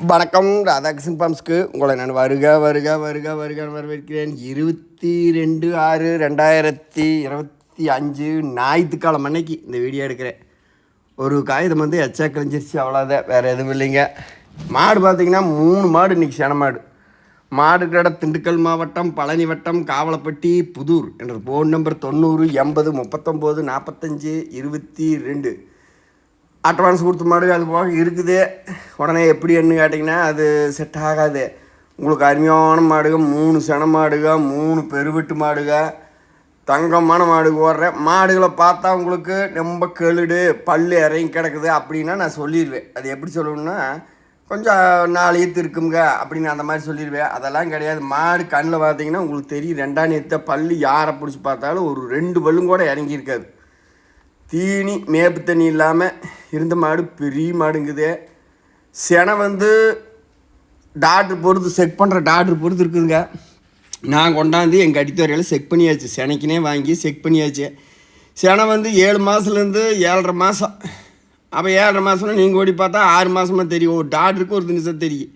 வணக்கம் ராதாகிருஷ்ணன் பாம்ஸ்க்கு. உங்களை நான் வருக வருக வருக வருக வரவேற்கிறேன். இருபத்தி ரெண்டு ஆறு ரெண்டாயிரத்தி இருபத்தி அஞ்சு ஞாயிற்றுக்காலம் அன்னைக்கு இந்த வீடியோ எடுக்கிறேன். ஒரு காகிதம் வந்து எச்சா கிழிஞ்சிருச்சு அவ்வளோதான் வேறு எதுவும் இல்லைங்க. மாடு பார்த்தீங்கன்னா மூணு மாடு இன்றைக்கி சன மாடு. மாடு கடை திண்டுக்கல் மாவட்டம் பழனி வட்டம் காவலப்பட்டி புதூர் என்ற ஃபோன் நம்பர் தொண்ணூறு எண்பது முப்பத்தொம்போது நாற்பத்தஞ்சு இருபத்தி ரெண்டு. அட்வான்ஸ் கொடுத்த மாடு அது போக இருக்குது. உடனே எப்படி என்ன கேட்டிங்கன்னா அது செட் ஆகாது. உங்களுக்கு அருமையான மாடுக மூணு சென மாடுக மூணு பெருவெட்டு மாடுக தங்கமான மாடு ஓடுற மாடுகளை பார்த்தா உங்களுக்கு ரொம்ப கெளுடு பல் இறங்கி கிடக்குது அப்படின்னா நான் சொல்லிடுவேன் அது எப்படி சொல்லணும்னா கொஞ்சம் நாலு ஈத்து இருக்குங்க அப்படின்னு அந்த மாதிரி சொல்லிடுவேன் அதெல்லாம் கிடையாது. மாடு கண்ணில் பார்த்தீங்கன்னா உங்களுக்கு தெரியும் ரெண்டாம் நேரத்தை பல் யாரை பிடிச்சி பார்த்தாலும் ஒரு ரெண்டு பல்லும் கூட இறங்கியிருக்காது. தீனி மேப்பு தண்ணி இல்லாமல் இருந்த மாடு பெரிய மாடுங்குது. செனை வந்து டாக்டர் பொறுத்து செக் பண்ணுற டாக்டர் பொறுத்து இருக்குதுங்க. நான் கொண்டாந்து எங்கள் அடித்தவரையில் செக் பண்ணியாச்சு. செனைக்குனே வாங்கி செக் பண்ணியாச்சு. செனை வந்து ஏழு மாதத்துலேருந்து ஏழரை மாதம் அப்போ ஏழரை மாதம்னா நீங்கள் ஓடி பார்த்தா ஆறு மாதமாக தெரியும். ஒரு டாக்டருக்கு ஒரு நிமிஷம் தெரியும்.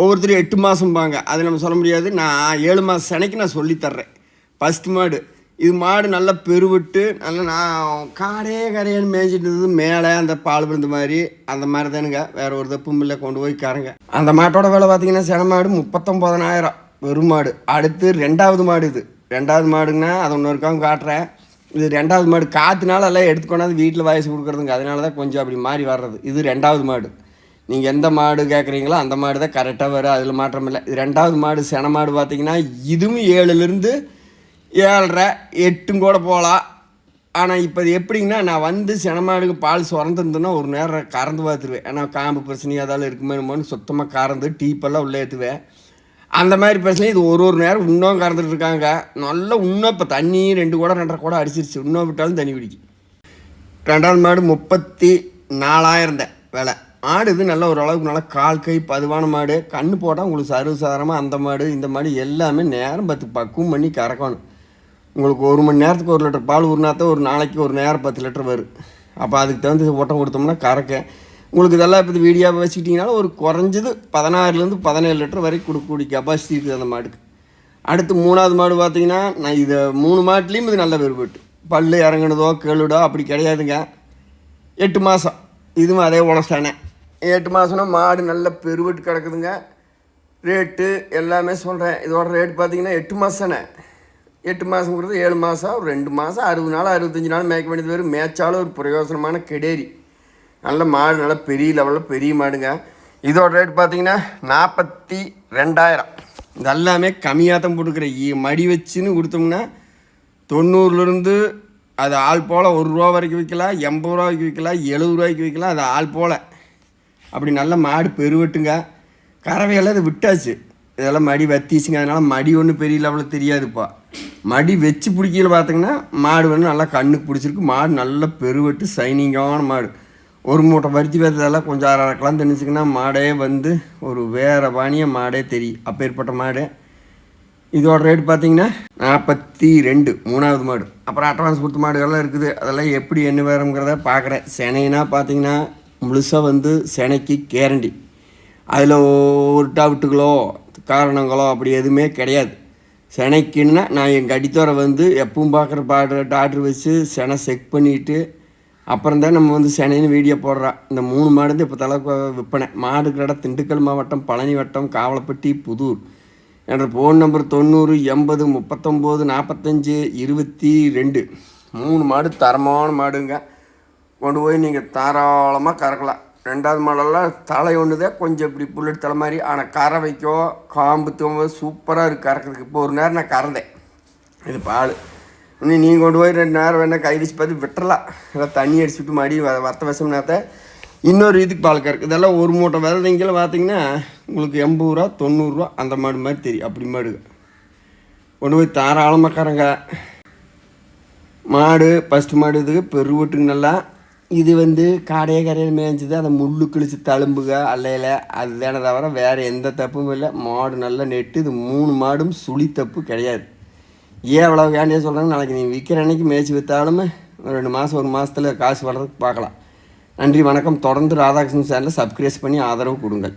ஒவ்வொருத்தரும் எட்டு மாதம்பாங்க அது நம்ம சொல்ல முடியாது. நான் ஏழு மாதம் செனைக்கு நான் சொல்லித்தர்றேன் ஃபஸ்ட்டு மாடு. இது மாடு நல்லா பெருவிட்டு நல்லா நான் காடே கரையான்னு மேய்ஞ்சிட்டு இருந்தது. மேலே அந்த பால் விழுந்த மாதிரி அந்த மாதிரி தானுங்க வேறு ஒரு தப்பும் இல்லை கொண்டு போய் காரங்க அந்த மாட்டோட விலை பார்த்தீங்கன்னா சென மாடு முப்பத்தொம்போதனாயிரம் வெறும் மாடு. அடுத்து ரெண்டாவது மாடு இது. ரெண்டாவது மாடுங்கன்னா அதை ஒன்று இருக்காங்க காட்டுறேன். இது ரெண்டாவது மாடு. காற்றுனால எல்லாம் எடுத்துக்கொண்டாந்து வீட்டில் வயசு கொடுக்குறதுங்க. அதனால தான் கொஞ்சம் அப்படி மாறி வர்றது. இது ரெண்டாவது மாடு. நீங்கள் எந்த மாடு கேட்குறீங்களோ அந்த மாடு தான் கரெக்டாக வரும். அதில் மாற்றம் இல்லை இது ரெண்டாவது மாடு சென மாடு பார்த்தீங்கன்னா இதுவும் ஏழுலேருந்து ஏழரை எட்டும் கூட போகலாம். ஆனால் இப்போ எப்படிங்கன்னா நான் வந்து சினமாடுக்கு பால் சுரந்துருந்தேன்னா ஒரு நேரம் கறந்து பார்த்துருவேன். ஏன்னா காம்பு பிரச்சனை அதால் இருக்குமேனுமோன்னு சுத்தமாக கறந்து டீப்பெல்லாம் உள்ளே ஏற்றுவேன். அந்த மாதிரி பிரச்சனை இது ஒரு ஒரு நேரம் இன்னும் கறந்துட்டு இருக்காங்க. நல்லா இன்னும் இப்போ தண்ணி ரெண்டு கூட ரெண்டரை கூட அடிச்சிருச்சு. இன்னும் விட்டாலும் தண்ணி பிடிக்கும் ரெண்டாவது மாடு முப்பத்தி நாலாயிரம் தான் விலை. மாடு இது நல்ல ஓரளவுக்கு நல்லா கால் கை பதுவான மாடு. கண்ணு போட்டால் உங்களுக்கு சர்வசாதாரமாக அந்த மாடு இந்த மாடு எல்லாமே நேரம் பார்த்து பக்குவம் பண்ணி கறக்கணும். உங்களுக்கு ஒரு மணி நேரத்துக்கு ஒரு லிட்டர் பால் ஊறினாத்தான் ஒரு நாளைக்கு ஒரு நேரம் பத்து லிட்டர் வரும். அப்போ அதுக்கு தகுந்த ஓட்டம் கொடுத்தோம்னா கறக்க. உங்களுக்கு இதெல்லாம் இப்போ வீடியோவை வச்சுக்கிட்டிங்கனாலும் ஒரு குறைஞ்சது பதினாறுலேருந்து பதினேழு லிட்டர் வரைக்கும் கொடுக்கக்கூடிய கெப்பாசிட்டி இருக்குது அந்த மாடுக்கு அடுத்து மூணாவது மாடு பார்த்தீங்கன்னா நான் இதை மூணு மாட்டுலேயும் இது நல்ல வேறுபட்டு பல் இறங்குனதோ கேளுடோ அப்படி கிடையாதுங்க. எட்டு மாதம் இதுவும் அதே உடச்சானே எட்டு மாதம்னா மாடு நல்ல பெருவெட்டு கிடக்குதுங்க. ரேட்டு எல்லாமே சொல்கிறேன் இதோட ரேட் பார்த்தீங்கன்னா எட்டு மாதம் எட்டு மாதங்கிறது ஏழு மாதம் ஒரு ரெண்டு மாதம் அறுபது நாள் அறுபத்தஞ்சி நாள் மேய்க்க வேண்டியது வரும் மேய்ச்சாலும் ஒரு பிரயோசனமான கெடேரி. நல்ல மாடு நல்ல பெரிய லெவலில் பெரிய மாடுங்க. இதோட ரேட் பார்த்தீங்கன்னா நாற்பத்தி ரெண்டாயிரம். இது எல்லாமே கம்மியாக தான் போட்டுக்கிற மடி வச்சுன்னு கொடுத்தோம்னா தொண்ணூறுலேருந்து அது ஆள் போல் ஒரு ரூபா வரைக்கும் விற்கலாம் எண்பது ரூபாய்க்கு விற்கலாம் எழுபது ரூபாய்க்கு விற்கலாம் அது ஆள் போல். அப்படி நல்ல மாடு பெருவட்டுங்க. கறவையெல்லாம் இது விட்டாச்சு. இதெல்லாம் மடி வத்திச்சுங்க அதனால் மடி ஒன்றும் பெரிய லெவலில் தெரியாதுப்பா. மடி வச்சு பிடிக்கல பார்த்தீங்கன்னா மாடு வந்து நல்லா கண்ணுக்கு பிடிச்சிருக்கு. மாடு நல்லா பெருவெட்டு சைனிங்கான மாடு. ஒரு மூட்டை பருத்தி பார்த்ததெல்லாம் கொஞ்சம் அரை அரைக்கலாம் தெரிஞ்சுக்கின்னா மாடே வந்து ஒரு வேறு பாணியாக மாடே தெரியும். அப்பேற்பட்ட மாடு. இதோட ரேட் பார்த்தீங்கன்னா நாற்பத்தி ரெண்டு மூணாவது மாடு. அப்புறம் அட்வான்ஸ் கொடுத்த மாடுகள்லாம் இருக்குது. அதெல்லாம் எப்படி என்ன வேறுங்கிறத பார்க்குறேன் செனைனா பார்த்தீங்கன்னா முழுசாக வந்து செனைக்கு கேரண்டி அதில் ஒரு டவுட்டுகளோ காரணங்களோ அப்படி எதுவுமே கிடையாது. செனைக்குன்னா நான் எங்கள் அடித்தோரை வந்து எப்பவும் பார்க்குற பாடுற டாக்டர் வச்சு செனை செக் பண்ணிவிட்டு அப்புறம் தான் நம்ம வந்து செனைன்னு வீடியோ போடுறோம் இந்த மூணு மாடு இப்போ தலை விற்பனை. மாடு கடை திண்டுக்கல் மாவட்டம் பழனி வட்டம் காவலப்பட்டி புதூர். என்ற ஃபோன் நம்பர் தொண்ணூறு எண்பது முப்பத்தொம்போது நாற்பத்தஞ்சு இருபத்தி ரெண்டு. மூணு மாடு தரமான மாடுங்க. கொண்டு போய் நீங்கள் தாராளமாக கறக்கலாம். ரெண்டாவது மாடெல்லாம் தலை ஒன்று தான் கொஞ்சம் இப்படி புல்லட் தலை மாதிரி. ஆனால் கரை வைக்கோ காம்பு தூங்க சூப்பராக இருக்குது கறக்கிறதுக்கு. இப்போ ஒரு நேரம் நான் கறந்தேன். இது பால். இன்னும் நீங்கள் கொண்டு போய் ரெண்டு நேரம் வேணால் கை வச்சு பார்த்து விட்டுறலாம். இல்லை தண்ணி அடிச்சுட்டு மடி வத்த விஷம்னாத்த இன்னொரு இதுக்கு பால் கறக்கு. இதெல்லாம் ஒரு மூட்டை விதைங்கில பார்த்தீங்கன்னா உங்களுக்கு எண்பது ரூபா தொண்ணூறுரூவா அந்த மாடு மாதிரி தெரியும். அப்படி மாடு கொண்டு போய் தாராளமாக கறங்க. மாடு ஃபஸ்ட்டு மாடு இதுக்கு பெருவட்டுக்கு நல்லா இது வந்து காடையே கரையில் மேய்ஞ்சது அதை முள்ளு கிழிச்சு தழும்புக அல்லையில் அதுதானே தவிர வேறு எந்த தப்பும் இல்லை. மாடு நல்லா நெட்டு இது மூணு மாடும் சுழி தப்பு கிடையாது. ஏன் அவ்வளோ வேண்டிய சொல்கிறாங்க நாளைக்கு நீங்கள் விற்கிற அன்னைக்கு மேய்ச்சி விற்றாலுமே ரெண்டு மாதம் ஒரு மாதத்தில் காசு வர்றதுக்கு பார்க்கலாம். நன்றி வணக்கம். தொடர்ந்து ராதாகிருஷ்ணன் சேனலில் சப்ஸ்கிரைப் பண்ணி ஆதரவு கொடுங்கள்.